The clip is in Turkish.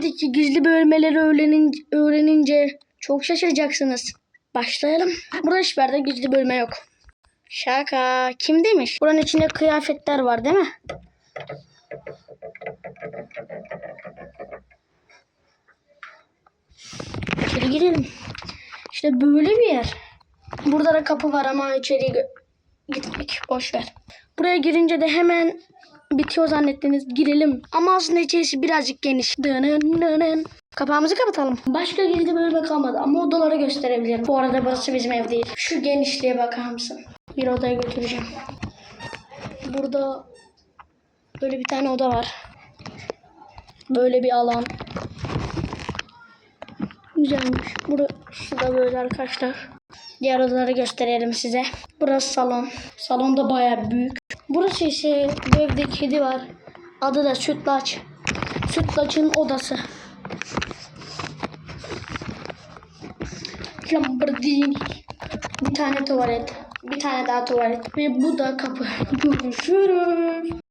evdeki gizli bölmeleri öğrenin, öğrenince çok şaşıracaksınız. Başlayalım. Burada hiçbir gizli bölme yok. Şaka. Kim demiş? Buranın içinde kıyafetler var değil mi? İçeri girelim. İşte böyle bir yer. Burada da kapı var ama içeriye gö- gitmek boş ver. Buraya girince de hemen bitiyor zannettiniz. Girelim. Ama aslında içerisi birazcık geniş. Dının dının. Kapağımızı kapatalım. Başka gizli bölme kalmadı ama odaları gösterebilirim. Bu arada burası bizim ev değil. Şu genişliğe bakar mısın? Bir odaya götüreceğim. Burada böyle bir tane oda var. Böyle bir alan. Güzelmiş. Burası da böyle arkadaşlar. Diğer odaları gösterelim size. Burası salon. Salon da baya büyük. Burası ise evde kedi var. Adı da Sütlaç. Sütlaç'ın odası. Lamborghini. Bir tane tuvalet. Bir tane daha tuvalet. Ve bu da kapı. Görüşürüz.